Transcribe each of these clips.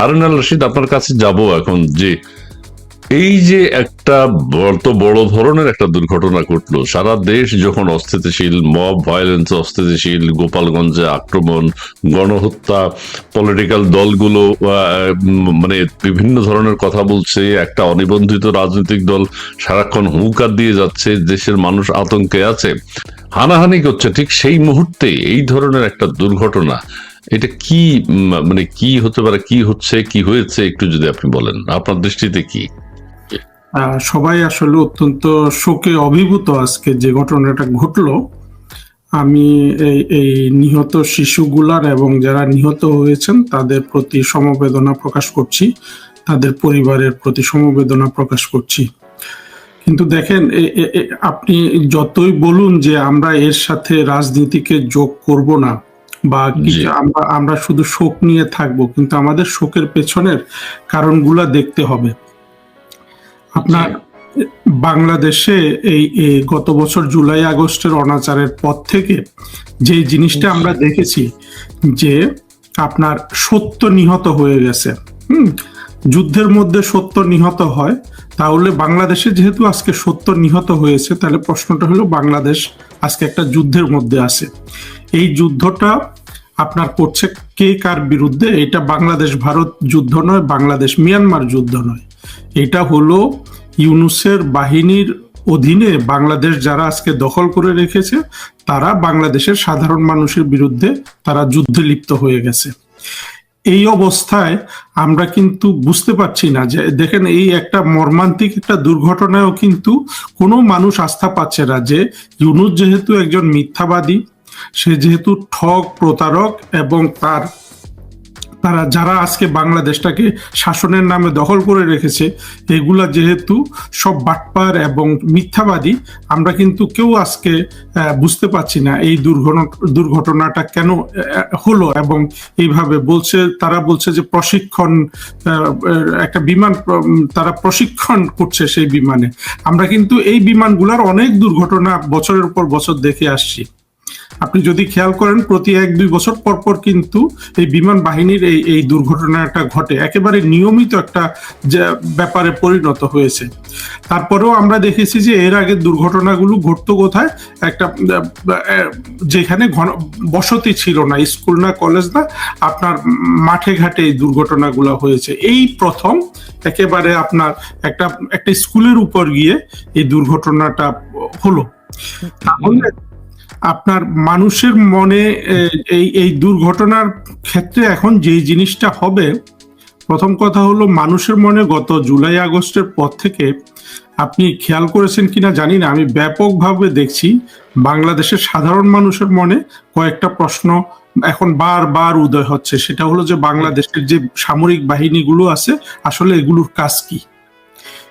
হারুন আল রশিদ আপনার কাছে যাব এখন যে এই যে একটা বড় বড় ধরনের একটা দুর্ঘটনা ঘটলো। সারা দেশ যখন অস্থিতিশীল মব ভায়োলেন্স অস্থিতিশীল, গোপালগঞ্জে আক্রমণ, গণহত্যা পলিটিক্যাল দলগুলো মানে বিভিন্ন ধরনের কথা বলছে, একটা অনিবন্ধিত রাজনৈতিক দল সারাক্ষণ হুঙ্কার দিয়ে যাচ্ছে, দেশের মানুষ আতঙ্কে আছে। হানাহানি করছে। ঠিক সেই মুহূর্তে এই ধরনের একটা দুর্ঘটনা এটা কি মানে কি হতে পারে, কি হচ্ছে, কি হয়েছে, একটু যদি আপনি বলেন। আপনার দৃষ্টিতে কি? সবাই আসলে অত্যন্ত শোকে অভিভূত আজকে যে ঘটনাটা ঘটলো। আমি এই এই নিহত শিশুগুলার এবং যারা নিহত হয়েছেন, তাদের প্রতি সমবেদনা প্রকাশ করছি, তাদের পরিবারের প্রতি সমবেদনা প্রকাশ করছি। কিন্তু দেখেন আপনি যতই বলুন যে আমরা এর সাথে রাজনীতিকে যোগ করব না বা আমরা আমরা শুধু শোক নিয়ে থাকব কিন্তু আমাদের শোকের পেছনের কারণগুলা দেখতে হবে। আপনার বাংলাদেশে এই গত বছর জুলাই আগস্টের অনাচারের পর থেকে যে জিনিসটা আমরা দেখেছি যে আপনার সত্য নিহত হয়ে গেছে হুম? যুদ্ধের মধ্যে সত্য নিহত হয় তাহলে বাংলাদেশে যেহেতু আজকে সত্য নিহত হয়েছে তাহলে প্রশ্নটা হলো বাংলাদেশ আজকে একটা যুদ্ধের মধ্যে আছে। এই যুদ্ধটা আপনার করছে কে কার বিরুদ্ধে? এটা বাংলাদেশ ভারত যুদ্ধ নয়, বাংলাদেশ মিয়ানমার যুদ্ধ নয়। এটা হলো ইউনুসের বাহিনীর অধীনে বাংলাদেশ যারা আজকে দখল করে রেখেছে, তারা বাংলাদেশের সাধারণ মানুষের বিরুদ্ধে তারা যুদ্ধে লিপ্ত হয়ে গেছে। এই অবস্থায় আমরা কিন্তু বুঝতে পারছি না যে, দেখেন এই একটা মর্মান্তিক একটা দুর্ঘটনায়ও কিন্তু কোনো মানুষ আস্থা পাচ্ছে না যে, ইউনুস যেহেতু একজন মিথ্যাবাদী সে যেহেতু ঠগ প্রতারক এবং তার, তারা যারা আজকে বাংলাদেশটাকে শাসনের নামে দখল করে রেখেছে, এগুলা যেহেতু সব বাটপার এবং মিথ্যাবাদী, আমরা কিন্তু কেউ আজকে বুঝতে পারছি না এই দুর্ঘটনা, দুর্ঘটনাটা কেন হলো এবং এইভাবে বলছে, তারা বলছে যে প্রশিক্ষণ একটা বিমান, তারা প্রশিক্ষণ করছে সেই বিমানে। আমরা কিন্তু এই বিমানগুলার অনেক দুর্ঘটনা বছরের পর বছর দেখে আসছি। আপনি যদি খেয়াল করেন, প্রতি এক দুই বছর পর পর কিন্তু এই বিমান বাহিনীর এই এই দুর্ঘটনাটা ঘটে। একেবারে নিয়মিত একটা ব্যাপারে পরিণত হয়েছে। তারপরেও আমরা দেখেছি যে এর আগে দুর্ঘটনাগুলো ঘটতো কোথায়? একটা যেখানে ঘন, বসতি ছিল না, স্কুল না, কলেজ না, আপনার মাঠে ঘাটে এই দুর্ঘটনাগুলো হয়েছে। এই প্রথম একেবারে আপনার একটা একটা স্কুলের উপর গিয়ে এই দুর্ঘটনাটা হলো। তাহলে আপনার মানুষের মনে এই এই দুর্ঘটনার ক্ষেত্রে এখন যে জিনিসটা হবে, প্রথম কথা হলো মানুষের মনে গত জুলাই আগস্টের পর থেকে আপনি খেয়াল করেছেন কিনা জানি না, আমি ব্যাপকভাবে দেখছি বাংলাদেশের সাধারণ মানুষের মনে কয়েকটা প্রশ্ন এখন বারবার উদয় হচ্ছে সেটা হলো যে বাংলাদেশের যে সামরিক বাহিনীগুলো আছে, আসলে এগুলোর কাজ কি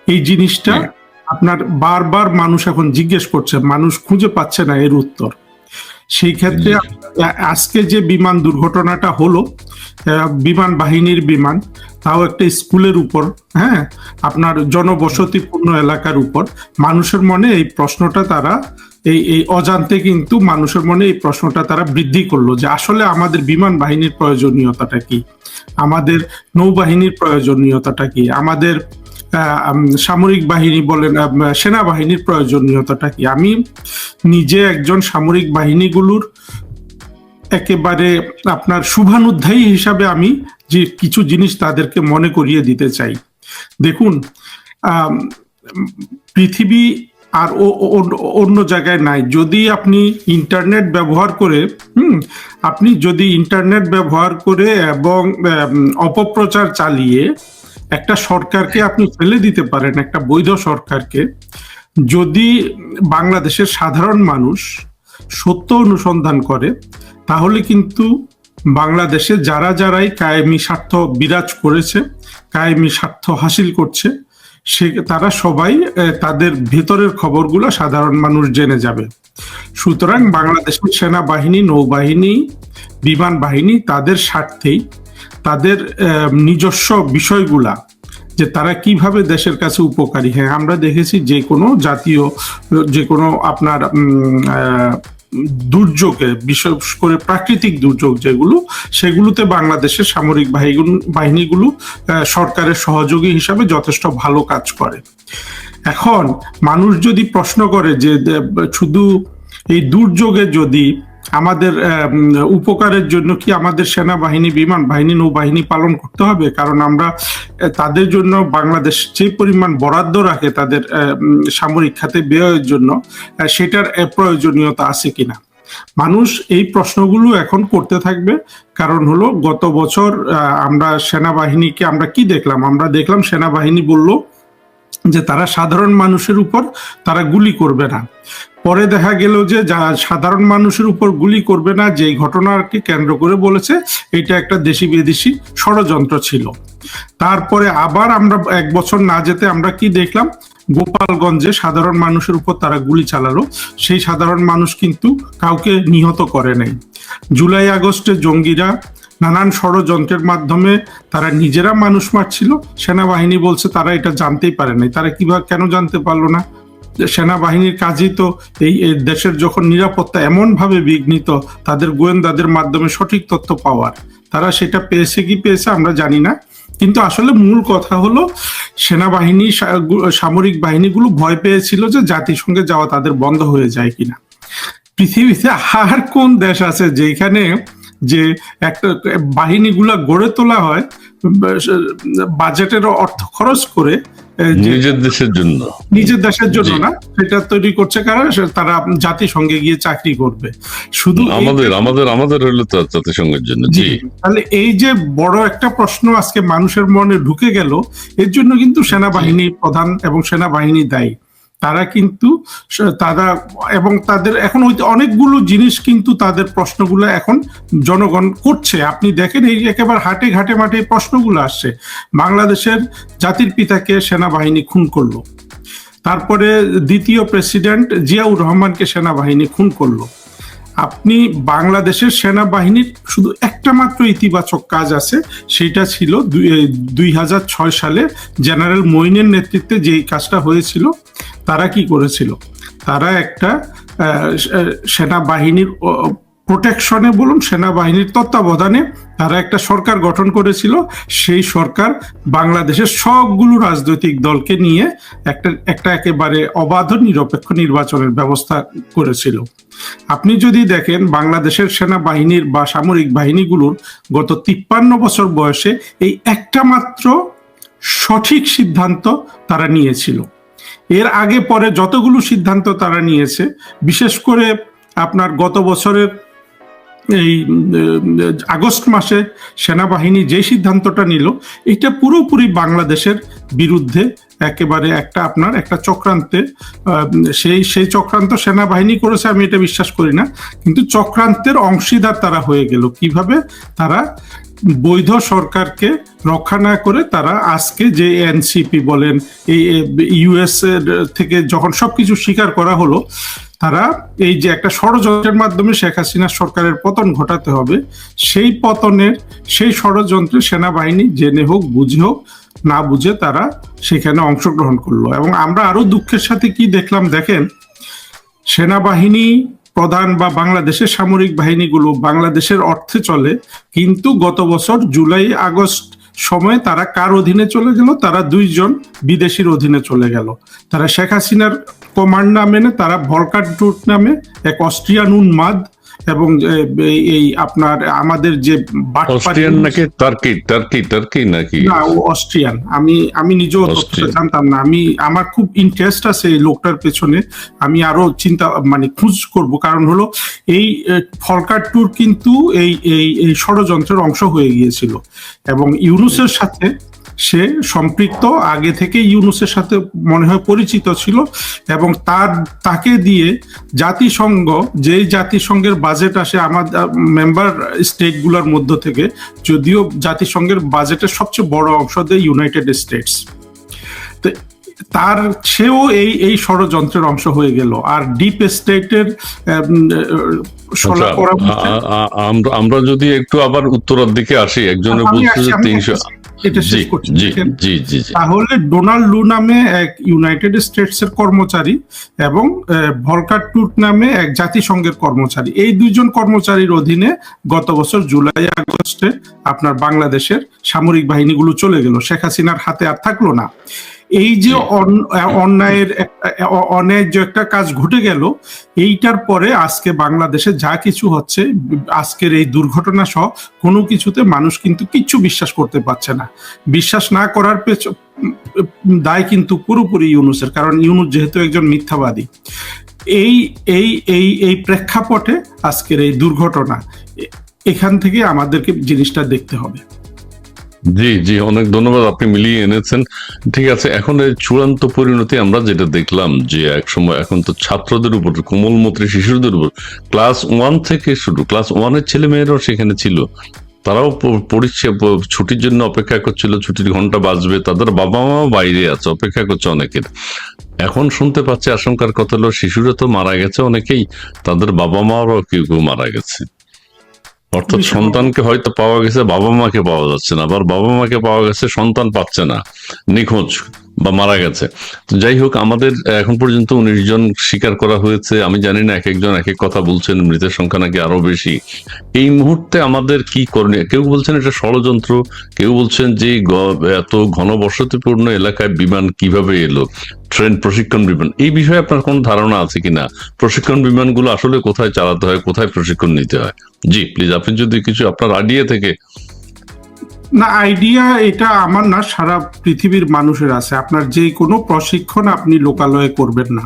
এই জিনিসটা হ্যাঁ। আপনার বারবার মানুষ এখন জিজ্ঞেস করছে মানুষ খুঁজে পাচ্ছে না এর উত্তর। সেই ক্ষেত্রে আজকে যে বিমান দুর্ঘটনাটা হলো বিমান বাহিনীর বিমান তাও একটা স্কুলের উপর হ্যাঁ আপনার জনবসতিপূর্ণ এলাকার উপর মানুষের মনে এই প্রশ্নটা তারা এই এই অজান্তে কিন্তু মানুষের মনে এই প্রশ্নটা তারা বৃদ্ধি করল যে আসলে আমাদের বিমান বাহিনীর প্রয়োজনীয়তাটা কি? আমাদের নৌবাহিনীর প্রয়োজনীয়তাটা কি? আমাদের সামরিক বাহিনী বলেন সেনাবাহিনীর প্রয়োজনীয়তাটা কি? আমি নিজে একজন সামরিক বাহিনীগুলোর একেবারে আপনার শুভানুধ্যায়ী হিসাবে আমি যে কিছু জিনিস তাদেরকে মনে করিয়ে দিতে চাই। দেখুন পৃথিবী আর অন্য জায়গায় নাই। যদি আপনি ইন্টারনেট ব্যবহার করে, হুম, আপনি যদি ইন্টারনেট ব্যবহার করে এবং অপপ্রচার চালিয়ে একটা সরকারকে আপনি ফেলে দিতে পারেন, একটা বৈধ সরকারকে, যদি বাংলাদেশের সাধারণ মানুষ সত্য অনুসন্ধান করে, তাহলে কিন্তু বাংলাদেশে যারা যারাই কায়েমি স্বার্থ বিরাজ করেছে, কায়েমি স্বার্থ হাসিল করছে, সে তারা সবাই তাদের ভেতরের খবরগুলো সাধারণ মানুষ জেনে যাবে। সুতরাং বাংলাদেশের সেনাবাহিনী, নৌবাহিনী, বিমান বাহিনী তাদের স্বার্থেই তাদের নিজস্ব বিষয়গুলা, যে তারা কীভাবে দেশের কাছে উপকারী। হ্যাঁ আমরা দেখেছি যে কোনো জাতীয়, যে কোনো আপনার দুর্যোগে, বিশেষ করে প্রাকৃতিক দুর্যোগ যেগুলো, সেগুলোতে বাংলাদেশের সামরিক বাহিনী- বাহিনীগুলো সরকারের সহযোগী হিসাবে যথেষ্ট ভালো কাজ করে। এখন মানুষ যদি প্রশ্ন করে যে, শুধু এই দুর্যোগে যদি আমাদের উপকারের জন্য কি আমাদের সেনাবাহিনী, বিমান বাহিনী, নৌবাহিনী পালন করতে হবে? কারণ আমরা তাদের জন্য বাংলাদেশ যে পরিমাণ বরাদ্দ রাখে তাদের সামরিক খাতে ব্যয়ের জন্য সেটার প্রয়োজনীয়তা আছে কিনা? মানুষ এই প্রশ্নগুলো এখন করতে থাকবে। কারণ হলো গত বছর আমরা সেনাবাহিনীকে আমরা কি দেখলাম? আমরা দেখলাম সেনাবাহিনী বলল যে তারা সাধারণ মানুষের উপর তারা গুলি করবে না। পরে দেখা গেল যে যা সাধারণ মানুষের উপর গুলি করবে না যে ঘটনাকে কেন্দ্র করে বলেছে, এটা একটা দেশি বিদেশি ষড়যন্ত্র ছিল। তারপরে আবার আমরা এক বছর না যেতে আমরা কি দেখলাম? গোপালগঞ্জে সাধারণ মানুষের উপর তারা গুলি চালালো। সেই সাধারণ মানুষ কিন্তু কাউকে নিহত করে নাই। জুলাই আগস্টে জঙ্গিরা নানান ষড়যন্ত্রের মাধ্যমে তারা নিজেরা মানুষ মারছিল, সেনাবাহিনী বলছে তারা এটা জানতেই পারে নাই। তারা কীভাবে কেন জানতে পারল না? সেনাবাহিনীর কাজই তো এই দেশের যখন নিরাপত্তা এমন ভাবে বিঘ্নিত, তাদের গোয়েন্দাদের মাধ্যমে সঠিক তথ্য পাওয়ার। তারা সেটা পেয়েছে কি পেয়েছে আমরা জানি না। কিন্তু আসলে মূল কথা হলো, সেনাবাহিনী সামরিক বাহিনীগুলো ভয় পেয়েছিল যে জাতিসংঘে যাওয়া তাদের বন্ধ হয়ে যায় কিনা। পৃথিবীতে আর কোন দেশ আছে যেখানে যে একটা বাহিনীগুলা গড়ে তোলা হয় বাজেটের অর্থ খরচ করে নিজের দেশের জন্য। নিজের দেশের জন্য না সেটা তৈরি করছে কারণ তারা জাতিসংঘে গিয়ে চাকরি করবে। শুধু আমাদের আমাদের আমাদের হইল তো জাতিসংঘের জন্য জি। জি। তাহলে এই যে বড় একটা প্রশ্ন আজকে মানুষের মনে ঢুকে গেল এর জন্য কিন্তু সেনাবাহিনী প্রধান এবং সেনাবাহিনী দায়ী। তারা কিন্তু তারা এবং তাদের এখন অনেকগুলো জিনিস কিন্তু তাদের প্রশ্নগুলো এখন জনগণ করছে। আপনি দেখেন এই একেবারে হাটে ঘাটে মাঠে প্রশ্নগুলো আসছে। বাংলাদেশের জাতির পিতাকে সেনাবাহিনী খুন করল। তারপরে দ্বিতীয় প্রেসিডেন্ট জিয়াউর রহমানকে সেনাবাহিনী খুন করল। আপনি বাংলাদেশের সেনাবাহিনীর শুধু একটা মাত্র ইতিবাচক কাজ আছে, সেটা ছিল দুই হাজার ছয় সালে জেনারেল মইনের নেতৃত্বে যেই কাজটা হয়েছিল তারা কি করেছিল? তারা একটা সেনাবাহিনীর প্রোটেকশনে বলুন, সেনাবাহিনীর তত্ত্বাবধানে তারা একটা সরকার গঠন করেছিল। সেই সরকার বাংলাদেশের সবগুলো রাজনৈতিক দলকে নিয়ে একটা একটা একেবারে অবাধ নিরপেক্ষ নির্বাচনের ব্যবস্থা করেছিল। আপনি যদি দেখেন, বাংলাদেশের সেনাবাহিনীর বা সামরিক বাহিনীগুলোর গত তিপ্পান্ন বছর বয়সে এই একটা মাত্র সঠিক সিদ্ধান্ত তারা নিয়েছিল। এর আগে পরে যতগুলো সিদ্ধান্ত তারা নিয়েছে, বিশেষ করে আপনার গত বছরের এই আগস্ট মাসে সেনাবাহিনী যে সিদ্ধান্তটা নিল, এটা পুরোপুরি বাংলাদেশের বিরুদ্ধে একেবারে একটা আপনার একটা চক্রান্তে সেই সেই চক্রান্ত সেনাবাহিনী করেছে আমি এটা বিশ্বাস করি না, কিন্তু চক্রান্তের অংশীদার তারা হয়ে গেল। কীভাবে তারা বৈধ সরকারকে রক্ষা না করে তারা আজকে যে এনসিপি বলেন, এই ইউএস থেকে যখন সবকিছু স্বীকার করা হলো, তারা এই যে একটা ষড়যন্ত্রের মাধ্যমে শেখ হাসিনা সরকারের পতন ঘটাতে হবে, সেই পতনের, সেই ষড়যন্ত্রে সেনাবাহিনী জেনে হোক, বুঝে হোক, না বুঝে তারা সেখানে অংশগ্রহণ করল। এবং আমরা আরও দুঃখের সাথে কি দেখলাম, দেখেন, সেনাবাহিনী প্রধান বা বাংলাদেশের সামরিক বাহিনীগুলো বাংলাদেশের অর্থে চলে, কিন্তু গত বছর জুলাই, আগস্ট সময়ে তারা কার অধীনে চলে গেল? তারা দুইজন বিদেশির অধীনে চলে গেল। তারা শেখ হাসিনার কমান্ড না মেনে তারা ভলকার টুট নামে এক অস্ট্রিয়ান উন্মাদ এবং এই- আপনার আমাদের যে অস্ট্রিয়ান নাকি? টার্কি টার্কি টার্কি নাকি? না ও অস্ট্রিয়ান। আমি আমি নিজেও জানতাম না। আমি আমার খুব ইন্টারেস্ট আছে এই লোকটার পেছনে। আমি আরও চিন্তা মানে খোঁজ করব। কারণ হলো এই ফলকার ট্যুর কিন্তু এই এই এই ষড়যন্ত্রের অংশ হয়ে গিয়েছিল। এবং ইউনুসের সাথে সে সম্পৃক্ত আগে থেকে ইউনুসের সাথে মনে হয় পরিচিত ছিল এবং তার তাকে দিয়ে জাতিসংঘ যেই জাতিসংঘের বাজেট আসে আমাদের মেম্বার স্টেটগুলোর মধ্য থেকে যদিও জাতিসংঘের বাজেটের সবচেয়ে বড় অংশ দেয় ইউনাইটেড স্টেটস তো তার সেও এই এই ষড়যন্ত্রের অংশ হয়ে গেল আর ডিপ স্টেটের আচ্ছা, আ- আমরা যদি একটু আবার উত্তরার দিকে আসি একজনের বলছে যে তিনশো। এটা শেষ করছি তাহলে ডোনাল্ড লু নামে এক ইউনাইটেড স্টেটস এর কর্মচারী এবং ভলকার টুট নামে এক জাতিসংঘের কর্মচারী। এই দুইজন কর্মচারীর অধীনে গত বছর জুলাই আগস্টে আপনার বাংলাদেশের সামরিক বাহিনীগুলো চলে গেল। শেখ হাসিনার হাতে আর থাকল না। এই যে অন্যায়ের অন্যায়ের যে একটা কাজ ঘটে গেল এইটার পরে আজকে বাংলাদেশে যা কিছু হচ্ছে আজকের এই দুর্ঘটনা সহ কোনো কিছুতে মানুষ কিন্তু কিচ্ছু বিশ্বাস করতে পারছে না। বিশ্বাস না করার পেছ দায় কিন্তু পুরোপুরি ইউনুসের কারণ ইউনুস যেহেতু একজন মিথ্যাবাদী। এই এই এই এই প্রেক্ষাপটে আজকের এই দুর্ঘটনা এখান থেকে আমাদেরকে জিনিসটা দেখতে হবে। জি জি, অনেক ধন্যবাদ, আপনি মিলিয়ে এনেছেন। ঠিক আছে, এখন এই চূড়ান্ত পরিণতি আমরা যেটা দেখলাম যে এক সময় এখন তো ছাত্রদের উপর কোমলমত্রী শিশুদের উপর, ক্লাস ওয়ান থেকে শুরু, ক্লাস ওয়ানের ছেলে মেয়েরাও সেখানে ছিল। তারাও প- পড়ছে ছুটির জন্য অপেক্ষা করছিল, ছুটির ঘণ্টা বাজবে, তাদের বাবা মাও বাইরে আছে, অপেক্ষা করছে অনেকের। এখন শুনতে পাচ্ছি আশঙ্কার কথা হলো, শিশুরা তো মারা গেছে, অনেকেই তাদের বাবা মাও কেউ কেউ মারা গেছে। অর্থাৎ সন্তানকে হয়তো পাওয়া গেছে বাবা মাকে পাওয়া যাচ্ছে না আবার বাবা মাকে পাওয়া গেছে সন্তান পাচ্ছে না নিখোঁজ বা মারা গেছে। তো যাই হোক আমাদের এখন পর্যন্ত উনিশ জন স্বীকার করা হয়েছে। আমি জানি না এক একজন এক এক কথা বলছেন মৃতের সংখ্যা নাকি আরও বেশি। এই মুহূর্তে আমাদের কি করণীয়? কেউ বলছেন এটা ষড়যন্ত্র কেউ বলছেন যে এত ঘনবসতিপূর্ণ এলাকায় বিমান কীভাবে এলো? ট্রেন প্রশিক্ষণ বিমান। এই বিষয়ে আপনার কোন ধারণা আছে কিনা? প্রশিক্ষণ বিমানগুলো আসলে কোথায় চালাতে হয়, কোথায় প্রশিক্ষণ নিতে হয়? জি প্লিজ আপনি যদি কিছু আপনার আইডিয়া থেকে না আইডিয়া এটা আমার না, সারা পৃথিবীর মানুষের আছে। আপনার যে কোনো প্রশিক্ষণ আপনি লোকালয়ে করবেন না।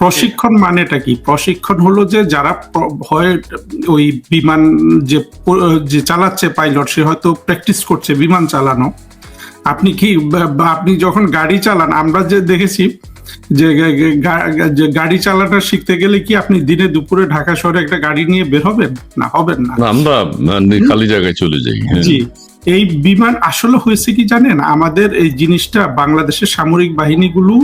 প্রশিক্ষণ মানেটা কি? প্রশিক্ষণ হলো যে যারা হয় ওই বিমান যে যে চালাচ্ছে পাইলট সে হয়তো প্র্যাকটিস করছে বিমান চালানো। আপনি কি আপনি যখন গাড়ি চালান আমরা যে দেখেছি যে গাড়ি চালানো শিখতে গেলে কি আপনি দিনে দুপুরে ঢাকা শহরে একটা গাড়ি নিয়ে বের হবেন? না হবেন না। আমরা খালি জায়গায় চলে যাই হ্যাঁ। জি। এই বিমান আসলে হয়েছে কি জানেন? আমাদের এই জিনিসটা বাংলাদেশের সামরিক বাহিনীগুলো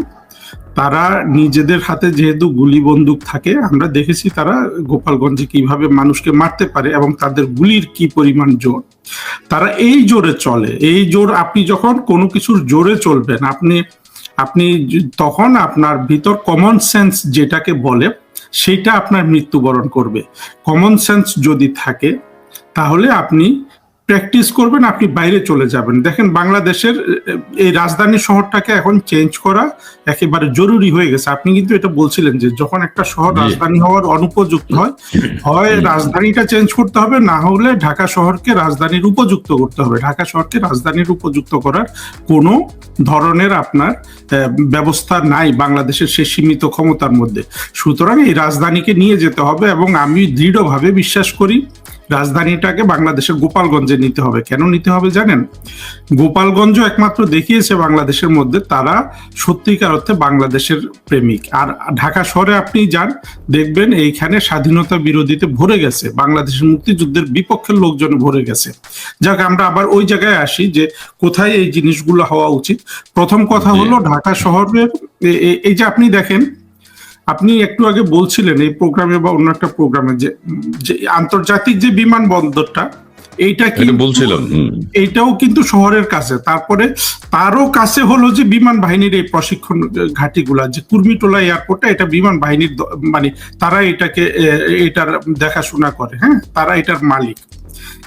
তারা নিজেদের হাতে যেহেতু গুলি বন্দুক থাকে, আমরা দেখেছি তারা গোপালগঞ্জে কীভাবে মানুষকে মারতে পারে এবং তাদের গুলির কি পরিমাণ জোর। তারা এই জোরে চলে। এই জোর আপনি যখন কোনো কিছুর জোরে চলবেন, আপনি আপনি তখন আপনার ভিতর কমন সেন্স যেটাকে বলে, সেটা আপনার মৃত্যুবরণ করবে। কমন সেন্স যদি থাকে, তাহলে আপনি প্র্যাকটিস করবেন আপনি বাইরে চলে যাবেন। দেখেন বাংলাদেশের এই রাজধানী শহরটাকে এখন চেঞ্জ করা একেবারে জরুরি হয়ে গেছে। আপনি কিন্তু এটা বলছিলেন যে যখন একটা শহর রাজধানী হওয়ার অনুপযুক্ত হয় হয় রাজধানীটা চেঞ্জ করতে হবে না হলে ঢাকা শহরকে রাজধানীর উপযুক্ত করতে হবে। ঢাকা শহরকে রাজধানীর উপযুক্ত করার কোনো ধরনের আপনার ব্যবস্থা নাই বাংলাদেশের সে সীমিত ক্ষমতার মধ্যে। সুতরাং এই রাজধানীকে নিয়ে যেতে হবে এবং আমি দৃঢ়ভাবে বিশ্বাস করি রাজধানীটাকে বাংলাদেশের গোপালগঞ্জে নিতে হবে। কেন নিতে হবে জানেন? গোপালগঞ্জ একমাত্র দেখিয়েছে বাংলাদেশের মধ্যে তারা সত্যিকার অর্থে বাংলাদেশের প্রেমিক। আর ঢাকা শহরে আপনি যান দেখবেন এইখানে স্বাধীনতা বিরোধীতে ভরে গেছে। বাংলাদেশের মুক্তিযুদ্ধের বিপক্ষের লোকজন ভরে গেছে। যাক আমরা আবার ওই জায়গায় আসি যে কোথায় এই জিনিসগুলো হওয়া উচিত। প্রথম কথা হলো ঢাকা শহরের এই যে আপনি দেখেন আপনি একটু আগে বলছিলেন এই প্রোগ্রামে বা অন্য একটা প্রোগ্রামে যে যে আন্তর্জাতিক যে বিমানবন্দরটা এইটা কিন্তু বলছিলাম এইটাও কিন্তু শহরের কাছে। তারপরে তারও কাছে হলো যে বিমান বাহিনীর এই প্রশিক্ষণ ঘাটিগুলা যে কুর্মিটোলা এয়ারপোর্টটা এটা বিমান বাহিনীর মানে তারা এটাকে এটার দেখাশোনা করে হ্যাঁ? তারা এটার মালিক।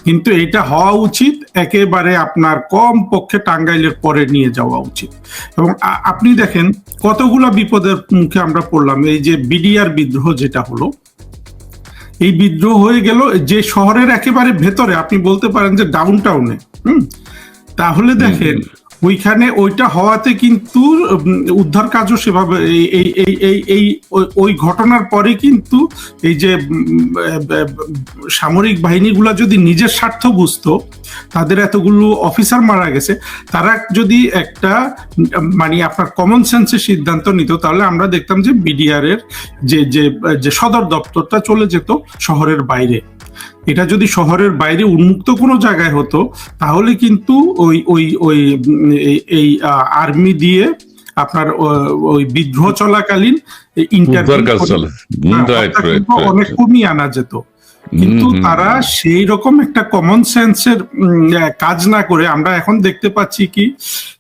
কিন্তু এটা হওয়া উচিত একেবারে আপনার কম পক্ষে টাঙ্গাইলের পরে নিয়ে যাওয়া উচিত। এবং আপনি দেখেন কতগুলো বিপদের মুখে আমরা পড়লাম। এই যে বিডিআর বিদ্রোহ যেটা হলো এই বিদ্রোহ হয়ে গেল যে শহরের একেবারে ভেতরে আপনি বলতে পারেন যে ডাউন টাউনে হুম তাহলে দেখেন ওইখানে ওইটা হওয়াতে কিন্তু উদ্ধার কাজও সেভাবে এই এই এই এই ওই- ঘটনার পরে কিন্তু এই যে সামরিক বাহিনীগুলা যদি নিজের স্বার্থ বুঝতো, তাদের এতগুলো অফিসার মারা গেছে, তারা যদি একটা মানে আপনার কমন সেন্সের সিদ্ধান্ত নিত, তাহলে আমরা দেখতাম যে বিডিআর এর যে যে সদর দপ্তরটা চলে যেত শহরের বাইরে। এটা যদি শহরের বাইরে উন্মুক্ত কোনো জায়গায় হতো তাহলে কিন্তু ওই ওই ওই এই- আর্মি দিয়ে আপনার ওই বিদ্রোহ চলাকালীন হ্যাঁ, অনেক কমিয়ে আনা যেত। কিন্তু। তারা সেই রকম একটা কমন সেন্সের কাজ না করে আমরা এখন দেখতে পাচ্ছি কি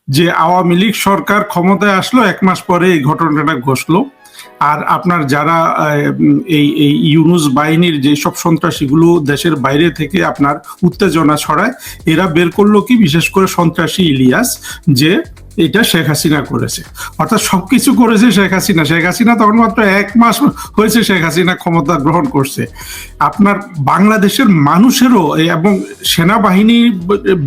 যে আওয়ামী লীগ সরকার ক্ষমতায় আসলো এক মাস পরে এই ঘটনাটা ঘটলো। আর আপনার যারা এই এই ইউনুস বাহিনীর যেসব সন্ত্রাসীগুলো দেশের বাইরে থেকে আপনার উত্তেজনা ছড়ায়, এরা বের করল কি? বিশেষ করে সন্ত্রাসী ইলিয়াস, যে এটা শেখ হাসিনা করেছে। অর্থাৎ সবকিছু করেছে শেখ হাসিনা। শেখ হাসিনা তখন মাত্র এক মাস হয়েছে শেখ হাসিনা ক্ষমতা গ্রহণ করছে। আপনার বাংলাদেশের মানুষেরও এবং সেনাবাহিনীর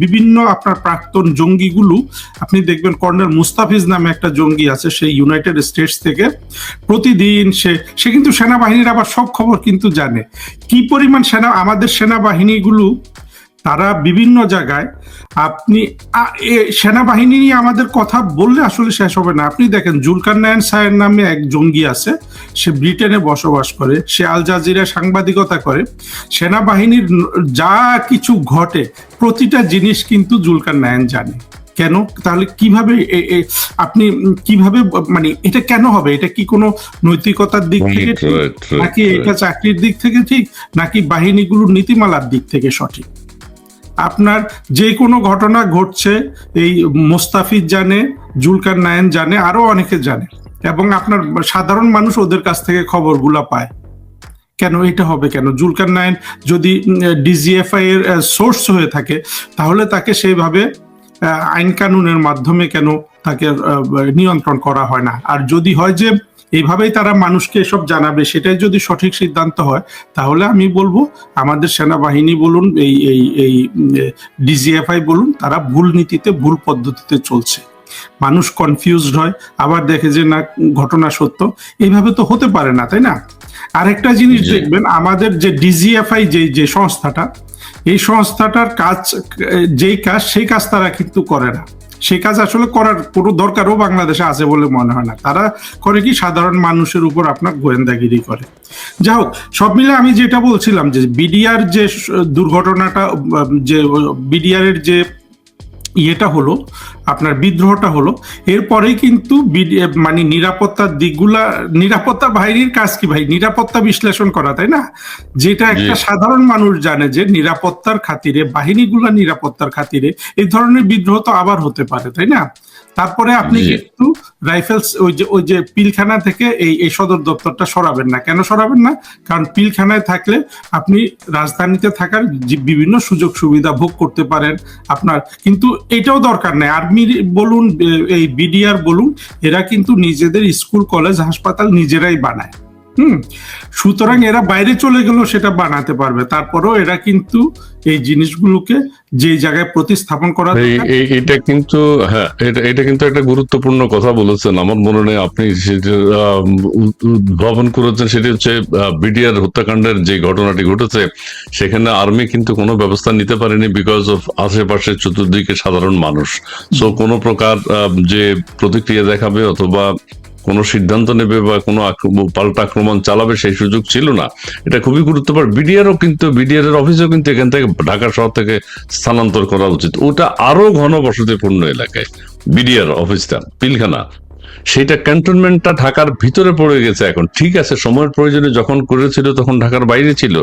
বিভিন্ন আপনার প্রাক্তন জঙ্গিগুলো, আপনি দেখবেন কর্নেল মুস্তাফিজ নামে একটা জঙ্গি আছে, সেই ইউনাইটেড স্টেটস থেকে। প্রতিদিন সে সে কিন্তু সেনাবাহিনীর আবার সব খবর কিন্তু জানে। কি পরিমাণ সেনা, আমাদের সেনাবাহিনীগুলো তারা বিভিন্ন জায়গায় আপনি সেনাবাহিনী নিয়ে আমাদের কথা বললে আসলে শেষ হবে না। আপনি দেখেন জুলকার নায়ন সায়ের নামে এক জঙ্গি আছে সে ব্রিটেনে বসবাস করে সে আল জাজিরা সাংবাদিকতা করে। সেনাবাহিনীর যা কিছু ঘটে প্রতিটা জিনিস কিন্তু জুলকার নায়ন জানে। কেন? তাহলে কীভাবে আপনি কীভাবে মানে এটা কেন হবে? এটা কি কোনো নৈতিকতার দিক থেকে নাকি এটা চাকরির দিক থেকে ঠিক? নাকি বাহিনীগুলোর নীতিমালার দিক থেকে সঠিক? আপনার যে কোনো ঘটনা ঘটছে, এই মোস্তাফিজ জানে, জুলকার নায়ন জানে, আরও অনেকে জানে, এবং আপনার সাধারণ মানুষ ওদের কাছ থেকে খবরগুলা পায়। কেন এটা হবে কেন? জুলকার নায়ন যদি ডিজিএফআই এর সোর্স হয়ে থাকে, তাহলে তাকে সেইভাবে আইন কানুনের মাধ্যমে কেন তাকে নিয়ন্ত্রণ করা হয় না? আর যদি হয় যে এইভাবেই তারা মানুষকে এসব জানাবে সেটাই যদি সঠিক সিদ্ধান্ত হয় তাহলে আমি বলব আমাদের সেনাবাহিনী বলুন এই এই এই ডিজিএফআই বলুন তারা ভুল নীতিতে ভুল পদ্ধতিতে চলছে। মানুষ কনফিউজড হয় আবার দেখে যে না ঘটনা সত্য এইভাবে তো হতে পারে না তাই না? আরেকটা জিনিস দেখবেন আমাদের যে ডিজিএফআই যে যে সংস্থাটা এই সংস্থাটার কাজ যেই কাজ সেই কাজ তারা কিন্তু করে না। সেই কাজ আসলে করার কোনো দরকারও বাংলাদেশে আছে বলে মনে হয় না। তারা করে কি সাধারণ মানুষের উপর আপনার গোয়েন্দাগিরি করে। যাই হোক, সব মিলে আমি যেটা বলছিলাম যে বিডিআর যে দুর্ঘটনাটা যে বিডিআর এর যে ইয়েটা হলো আপনার বিদ্রোহটা হলো। এরপরেই কিন্তু মানে নিরাপত্তার দিকগুলা নিরাপত্তা বাহিনীর কাজ কি ভাই? নিরাপত্তা বিশ্লেষণ করা তাই না? যেটা একটা সাধারণ মানুষ জানে যে নিরাপত্তার খাতিরে বাহিনীগুলা নিরাপত্তার খাতিরে এই ধরনের বিদ্রোহ তো আবার হতে পারে তাই না? তারপরে আপনি। কিন্তু রাইফেলস ওই যে ওই যে পিলখানা থেকে এই এই সদর দপ্তরটা সরাবেন না। কেন সরাবেন না? কারণ পিলখানায় থাকলে আপনি রাজধানীতে থাকার বিভিন্ন সুযোগ সুবিধা ভোগ করতে পারেন আপনার। কিন্তু এটাও দরকার নেই। আর্মি বলুন এই বিডিআর বলুন এরা কিন্তু নিজেদের স্কুল কলেজ হাসপাতাল নিজেরাই বানায়। হুম সুতরাং এরা বাইরে চলে গেলেও সেটা বানাতে পারবে। তারপরেও এরা কিন্তু এই জিনিসগুলোকে যে জায়গায় প্রতিস্থাপন করা এটা কিন্তু হ্যাঁ এটা এটা কিন্তু একটা গুরুত্বপূর্ণ কথা বলেছেন। আমার মনে নেই আপনি উদ্ভাবন করেছেন। সেটি হচ্ছে বিডিআর হত্যাকাণ্ডের যে ঘটনাটি ঘটেছে সেখানে আর্মি কিন্তু কোনো ব্যবস্থা নিতে পারেনি বিকজ অফ আশেপাশে চতুর্দিকে সাধারণ মানুষ। সো কোনো প্রকার যে প্রতিক্রিয়া দেখাবে অথবা কোনো সিদ্ধান্ত নেবে বা কোনো পাল্টা আক্রমণ চালাবে সেই সুযোগ ছিল না। এটা খুবই গুরুত্বপূর্ণ। বিডিআরও কিন্তু বিডিআর এর অফিসও কিন্তু এখান থেকে ঢাকা শহর থেকে স্থানান্তর করা উচিত। ওটা আরও ঘন বসতিপূর্ণ এলাকায়। বিডিআর অফিসটা, পিলখানা। সেটা ক্যান্টনমেন্টটা ঢাকার ভিতরে পড়ে গেছে এখন। ঠিক আছে, সময়ের প্রয়োজনে যখন করেছিল তখন ঢাকার বাইরে ছিল।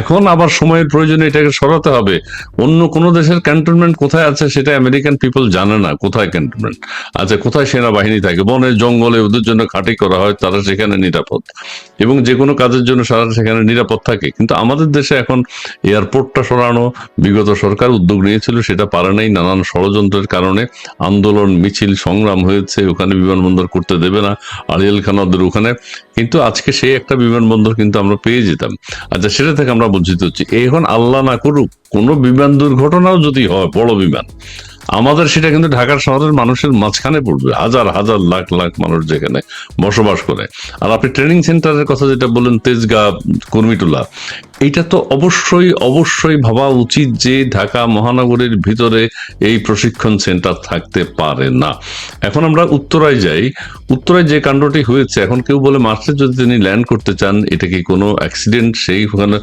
এখন আবার সময়ের প্রয়োজনে এটাকে সরাতে হবে। অন্য কোন দেশের ক্যান্টনমেন্ট কোথায় আছে সেটা আমেরিকান পিপল জানে না, কোথায় ক্যান্টনমেন্ট। আচ্ছা কোথায় সেনাবাহিনী থাকে। বনে, জঙ্গলে ওদের জন্য খাঁটি করা হয়, তারা সেখানে নিরাপদ। এবং যে কোনো কাজের জন্য সারা সেখানে নিরাপদ থাকে। কিন্তু আমাদের দেশে এখন এয়ারপোর্টটা সরানো, বিগত সরকার উদ্যোগ নিয়েছিল, সেটা পারে নাই। নানান ষড়যন্ত্রের কারণে আন্দোলন, মিছিল, সংগ্রাম হয়েছে। ওখানে বিমানবন্দর করতে দেবে না আড়িয়াল খান ওদের ওখানে। কিন্তু আজকে সেই একটা বিমানবন্দর কিন্তু আমরা পেয়ে যেতাম। আচ্ছা সেটা থেকে আমরা বঞ্চিত হচ্ছি। এখন আল্লাহ না করুক, কোনো বিমান দুর্ঘটনাও যদি হয়, বড় বিমান আমাদের সেটা কিন্তু ঢাকার শহরের মানুষের মাঝখানে পড়বে হাজার হাজার লাখ লাখ মানুষ যেখানে বসবাস করে আর আপনি ট্রেনিং সেন্টারের কথা যেটা বললেন তেজগা কর্মীটোলা এটা তো অবশ্যই অবশ্যই ভাবা উচিত যে ঢাকা মহানগরীর ভিতরে এই প্রশিক্ষণ সেন্টার থাকতে পারে না এখন আমরা উত্তরায় যাই উত্তরায় যে কাণ্ডটি হয়েছে এখন কেউ বলে মার্চে যদি তিনি ল্যান্ড করতে চান এটা কি কোনো অ্যাক্সিডেন্ট সেই ওখানে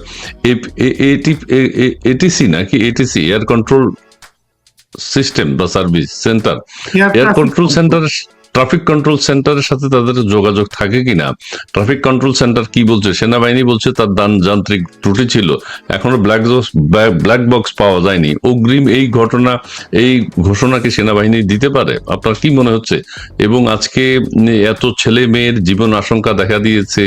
এটিসি নাকি এটিসি এয়ার কন্ট্রোল সিস্টেম বা সার্ভিস সেন্টার এয়ার কন্ট্রোল। সেন্টারের ট্রাফিক কন্ট্রোল সেন্টারের সাথে তাদের যোগাযোগ থাকে কিনা? ট্রাফিক কন্ট্রোল সেন্টার কি বলছে? সেনাবাহিনী বলছে তার দান যান্ত্রিক ত্রুটি ছিল। এখনও ব্ল্যাক বক্স ব্ল্যাক বক্স পাওয়া যায়নি। অগ্রিম এই ঘটনা এই ঘোষণা কি সেনাবাহিনী দিতে পারে? আপনার কি মনে হচ্ছে? এবং আজকে এত ছেলে মেয়ের জীবন আশঙ্কা দেখা দিয়েছে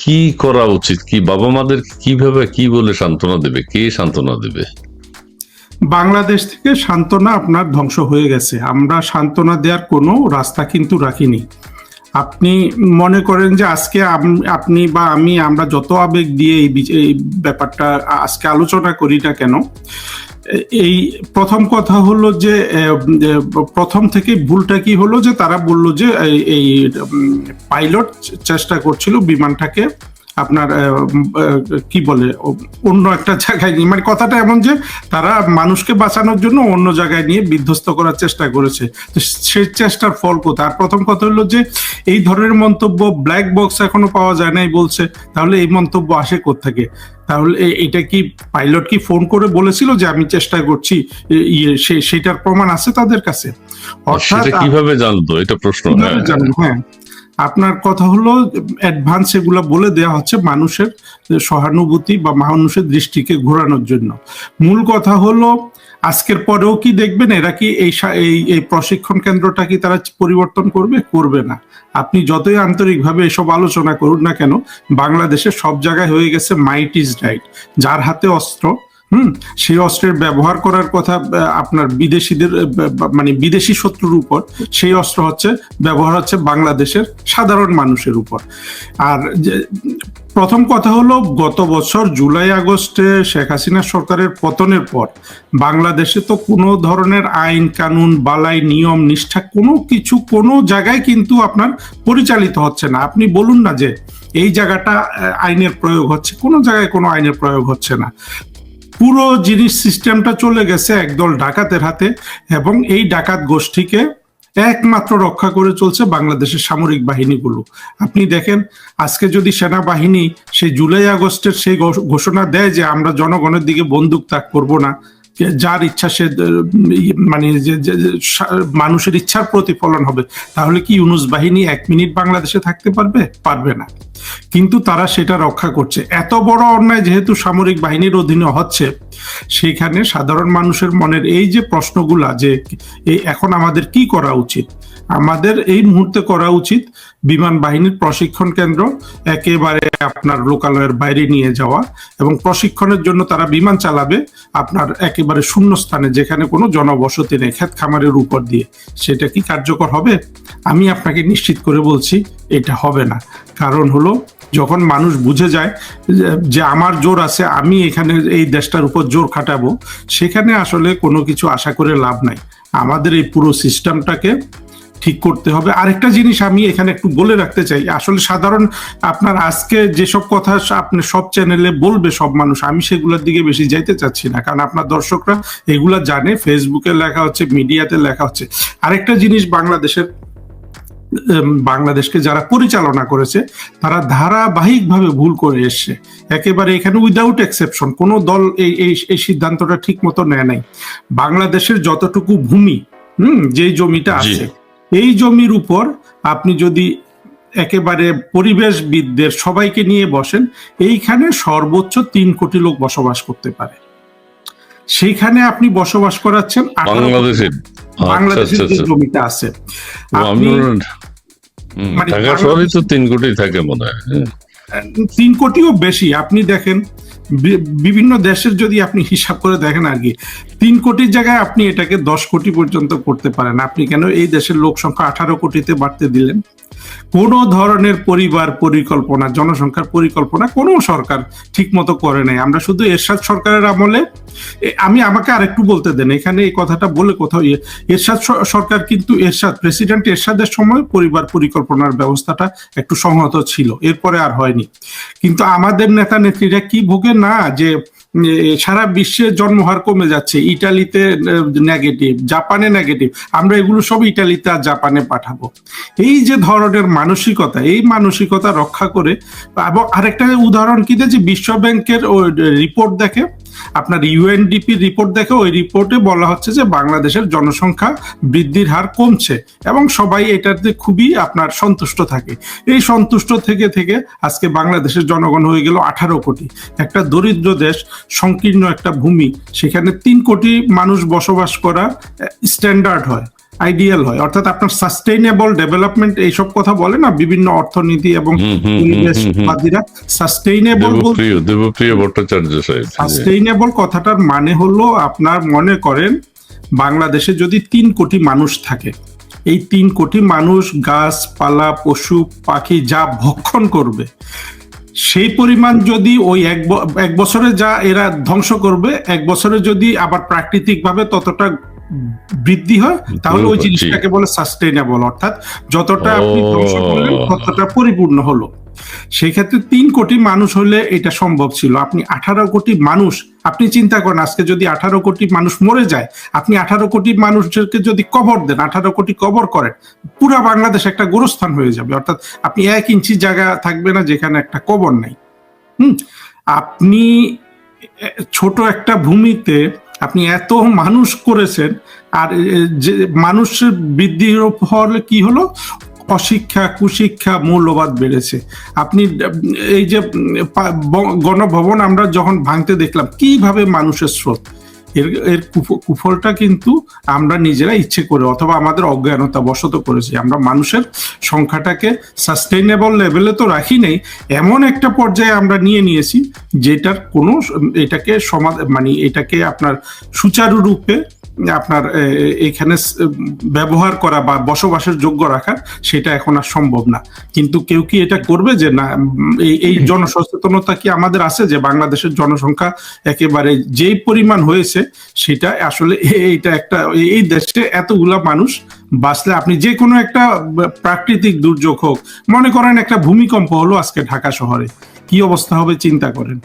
কি করা উচিত? কি বাবা মাদের কীভাবে কি বলে সান্ত্বনা দেবে? কে সান্ত্বনা দেবে? বাংলাদেশ থেকে সান্ত্বনা আপনার ধ্বংস হয়ে গেছে। আমরা সান্ত্বনা দেওয়ার কোনো রাস্তা কিন্তু রাখিনি। আপনি মনে করেন যে আজকে আপনি বা আমি, আমরা যত আবেগ দিয়ে এই ব্যাপারটা আজকে আলোচনা করি না কেন, এই প্রথম কথা হলো যে প্রথম থেকে ভুলটা কি হলো যে তারা বলল যে, এই পাইলট চেষ্টা করছিল বিমানটাকে আপনার কি বলে অন্য একটা জায়গায় নিয়ে মানে কথাটা এমন যে তারা মানুষকে বাঁচানোর জন্য অন্য জায়গায় নিয়ে বিধ্বস্ত করার চেষ্টা করেছে। তো সেই চেষ্টার ফল কোথায়? আর প্রথম কথা হলো যে এই ধরনের মন্তব্য ব্ল্যাক বক্স এখনও পাওয়া যায় নাই বলছে তাহলে এই মন্তব্য আসে থেকে তাহলে এটা কি পাইলট কি ফোন করে বলেছিল যে আমি চেষ্টা করছি ইয়ে সেটার প্রমাণ আছে তাদের কাছে? অর্থাৎ কীভাবে জানতো? এটা প্রশ্ন? হ্যাঁ। আপনার কথা হলো অ্যাডভান্স এগুলা বলে দেওয়া হচ্ছে মানুষের সহানুভূতি বা মানুষের দৃষ্টিকে ঘোরানোর জন্য। মূল কথা হলো, আজকের পরেও কি দেখবেন, এরা কি এই এই প্রশিক্ষণ কেন্দ্রটা কি তারা পরিবর্তন করবে? করবে না। আপনি যতই আন্তরিকভাবে এসব আলোচনা করুন না কেন বাংলাদেশে সব জায়গায় হয়ে গেছে মাইট ইজ রাইট যার হাতে অস্ত্র হুম, সেই অস্ত্রের ব্যবহার করার কথা আপনার বিদেশিদের মানে বিদেশি শত্রুর উপর সেই অস্ত্র হচ্ছে, ব্যবহার হচ্ছে বাংলাদেশের সাধারণ মানুষের উপর। আর প্রথম কথা হলো, গত বছর জুলাই আগস্টে শেখ হাসিনা সরকারের পতনের পর বাংলাদেশে তো কোনো ধরনের আইন, কানুন, বালাই, নিয়ম, নিষ্ঠা কোনো কিছু কোনো জায়গায় কিন্তু আপনার পরিচালিত হচ্ছে না। আপনি বলুন না যে, এই জায়গাটা আইনের প্রয়োগ হচ্ছে, কোনো জায়গায় কোনো আইনের প্রয়োগ হচ্ছে না। পুরো জিনিস সিস্টেমটা চলে গেছে একদল ডাকাতের হাতে এবং এই ডাকাত গোষ্ঠীকে একমাত্র রক্ষা করে চলছে বাংলাদেশের সামরিক বাহিনীগুলো। আপনি দেখেন, আজকে যদি সেনাবাহিনী সেই জুলাই আগস্টের সেই ঘোষণা দেয় যে আমরা জনগণের দিকে বন্দুক তাক করব না যার ইচ্ছা সে মানে যে মানুষের ইচ্ছার প্রতিফলন হবে, তাহলে কি ইউনুস বাহিনী এক মিনিট বাংলাদেশে থাকতে পারবে? পারবে না। কিন্তু তারা সেটা রক্ষা করছে। এত বড় অন্যায় যেহেতু সামরিক বাহিনীর অধীনে হচ্ছে, সেখানে সাধারণ মানুষের মনের এই যে প্রশ্নগুলা যে এখন আমাদের কি করা উচিত? আমাদের এই মুহূর্তে করা উচিত বিমান বাহিনীর প্রশিক্ষণ কেন্দ্র একেবারে আপনার লোকালয়ের বাইরে নিয়ে যাওয়া এবং প্রশিক্ষণের জন্য তারা বিমান চালাবে আপনার একেবারে শূন্য স্থানে যেখানে কোনো জনবসতি নেই, ক্ষেত খামারের উপর দিয়ে। সেটা কি কার্যকর হবে? আমি আপনাকে নিশ্চিত করে বলছি, এটা হবে না। কারণ হলো, যখন মানুষ বুঝে যায় যে- যে আমার জোর আছে, আমি এখানে এই দেশটার উপর জোর খাটাবো, সেখানে আসলে কোনো কিছু আশা করে লাভ নাই। আমাদের এই পুরো সিস্টেমটাকে ঠিক করতে হবে। আরেকটা জিনিস আমি এখানে একটু বলে রাখতে চাই। আসলে সাধারণ আপনার আজকে যেসব কথা আপনি সব চ্যানেলে বলবে সব মানুষ আমি সেগুলোর দিকে বেশি যাইতে চাচ্ছি না। কারণ আপনার দর্শকরা এগুলা জানে ফেসবুকে লেখা হচ্ছে মিডিয়াতে লেখা হচ্ছে। আরেকটা জিনিস বাংলাদেশের বাংলাদেশকে যারা পরিচালনা করেছে তারা ধারাবাহিকভাবে ভুল করে এসছে। একেবারে এখানে উইদাউট এক্সেপশন কোনো দল এই এই সিদ্ধান্তটা ঠিক মতো নেয় নাই। বাংলাদেশের যতটুকু ভূমি হুম যে জমিটা। আছে এই জমির উপর আপনি যদি একেবারে পরিবেশবিদদের সবাইকে নিয়ে বসেন এইখানে সর্বোচ্চ তিন কোটি লোক বসবাস করতে পারে। সেইখানে আপনি বসবাস করাচ্ছেন 18 কোটি। বাংলাদেশে আচ্ছা বাংলাদেশের আচ্ছা যে আচ্ছা জমিটা আছে। ঢাকা শহরে তো তিন কোটি থাকে মনে হয় হ্যাঁ। তিন কোটিও বেশি। আপনি দেখেন বিভিন্ন দেশের যদি আপনি হিসাব করে দেখেন আর কি, তিন কোটির জায়গায় আপনি এটাকে দশ কোটি পর্যন্ত করতে পারেন। আপনি কেন এই দেশের লোক সংখ্যা আঠারো কোটিতে বাড়তে দিলেন? কোনো ধরনের পরিবার পরিকল্পনা, জনসংখ্যার পরিকল্পনা কোনো সরকার ঠিক মতো করে নাই। আমরা শুধু এরশাদ সরকারের আমলে আমি আমাকে আরেকটু বলতে দেন, এখানে এই কথাটা বলে কোথাও ইয়ে এরশাদ সরকার কিন্তু এরশাদ, প্রেসিডেন্ট এরশাদের সময় পরিবার পরিকল্পনার ব্যবস্থাটা একটু সংহত ছিল, এরপরে আর হয়নি। কিন্তু আমাদের নেতা নেত্রীরা কি ভোগে না যে সারা বিশ্বে জন্মহার কমে যাচ্ছে। ইটালিতে নেগেটিভ জাপানে নেগেটিভ আমরা এগুলো সব ইটালিতে আর জাপানে পাঠাবো। এই যে ধরনের মানসিকতা, এই মানসিকতা রক্ষা করে এবং আরেকটা উদাহরণ কি যে বিশ্ব ব্যাংকের রিপোর্ট দেখে আপনার ইউএনডিপি রিপোর্ট দেখে ওই রিপোর্টে বলা হচ্ছে যে বাংলাদেশের জনসংখ্যা বৃদ্ধির হার কমছে এবং সবাই এটাতে খুবই আপনার সন্তুষ্ট থাকে। এই সন্তুষ্ট থেকে থেকে আজকে বাংলাদেশের জনগণ হয়ে গেল আঠারো কোটি। একটা দরিদ্র দেশ, সংকীর্ণ একটা ভূমি, সেখানে তিন কোটি মানুষ বসবাস করা স্ট্যান্ডার্ড হয়। আইডিয়াল হয় অর্থাৎ আপনার সাস্টেইনেবল ডেভেলপমেন্ট এইসব কথা বলে না বিভিন্ন অর্থনীতি এবং। পরিবেশবাদীরা সাস্টেইনেবল দেবপ্রিয় ভট্টাচার্য সাহেব সাস্টেইনেবল কথাটার মানে হলো আপনার মনে করেন বাংলাদেশে যদি তিন কোটি মানুষ থাকে এই তিন কোটি মানুষ গাছপালা পশু পাখি যা ভক্ষণ করবে সেই পরিমাণ যদি ওই এক এক বছরে যা এরা ধ্বংস করবে এক বছরে যদি আবার প্রাকৃতিকভাবে ততটা বৃদ্ধি হয় তাহলে ওই জিনিসটাকে বলে সাস্টেইনেবল অর্থাৎ যতটা আপনি ধ্বংস করলেন ততটা পরিপূর্ণ হলো। সেই ক্ষেত্রে তিন কোটি মানুষ হলে এটা সম্ভব ছিল। আপনি আঠারো কোটি মানুষ আপনি চিন্তা করেন আজকে যদি আঠারো কোটি মানুষ মরে যায় আপনি আঠারো কোটি মানুষকে যদি কবর দেন আঠারো কোটি কবর করেন পুরা বাংলাদেশ একটা গোরস্থান হয়ে যাবে। অর্থাৎ আপনি এক ইঞ্চি জায়গা থাকবে না যেখানে একটা কবর নাই। হুম? আপনি ছোট একটা ভূমিতে আপনি এত মানুষ করেছেন, আর যে মানুষ বৃদ্ধির ফলে কি হলো? অশিক্ষা, কুশিক্ষা মূল্যবাদ বেড়েছে। আপনি এই যে গণভবন আমরা যখন ভাঙতে দেখলাম, কীভাবে মানুষের স্রোত? এর এর কুফ- কুফলটা কিন্তু আমরা নিজেরা ইচ্ছে করে, অথবা আমাদের অজ্ঞানতা বশত করেছি। আমরা মানুষের সংখ্যাটাকে সাস্টেইনেবল লেভেলে তো রাখি নেই, এমন একটা পর্যায়ে আমরা নিয়ে নিয়েছি, যেটার কোনো, এটাকে সমাধান মানে এটাকে আপনার সুচারুরূপে আপনার এখানে ব্যবহার করা বা বসবাসের যোগ্য রাখা সেটা এখন আর সম্ভব না। কিন্তু কেউ কি এটা করবে যে না, এই জনসচেতনতা কি আমাদের আছে যে বাংলাদেশের জনসংখ্যা একেবারে যেই পরিমাণ হয়েছে সেটা আসলে এইটা একটা এই দেশে এতগুলা মানুষ বাঁচলে আপনি যে কোনো একটা প্রাকৃতিক দুর্যোগ হোক, মনে করেন একটা ভূমিকম্প হলো আজকে ঢাকা শহরে, কি অবস্থা হবে চিন্তা করেন।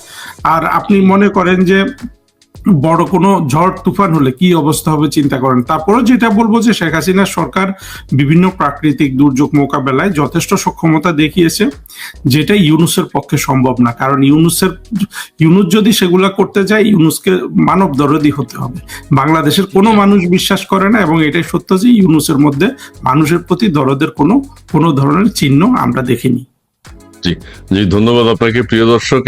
আর আপনি মনে করেন যে বড় কোনো ঝড়, তুফান হলে কি অবস্থা হবে চিন্তা করেন। তারপরে যেটা বলব যে শেখ হাসিনা সরকার বিভিন্ন প্রাকৃতিক দুর্যোগ মোকাবেলায় যথেষ্ট সক্ষমতা দেখিয়েছে, যেটা ইউনুসের পক্ষে সম্ভব না। কারণ ইউনুসের, ইউনুস যদি সেগুলা করতে যায়, ইউনুসকে মানব দরদি হতে হবে। বাংলাদেশের কোনো মানুষ বিশ্বাস করে না এবং এটাই সত্য যে ইউনুসের মধ্যে মানুষের প্রতি দরদের কোনো কোনো ধরনের চিহ্ন আমরা দেখিনি। জি জি, ধন্যবাদ আপনাকে। প্রিয় দর্শক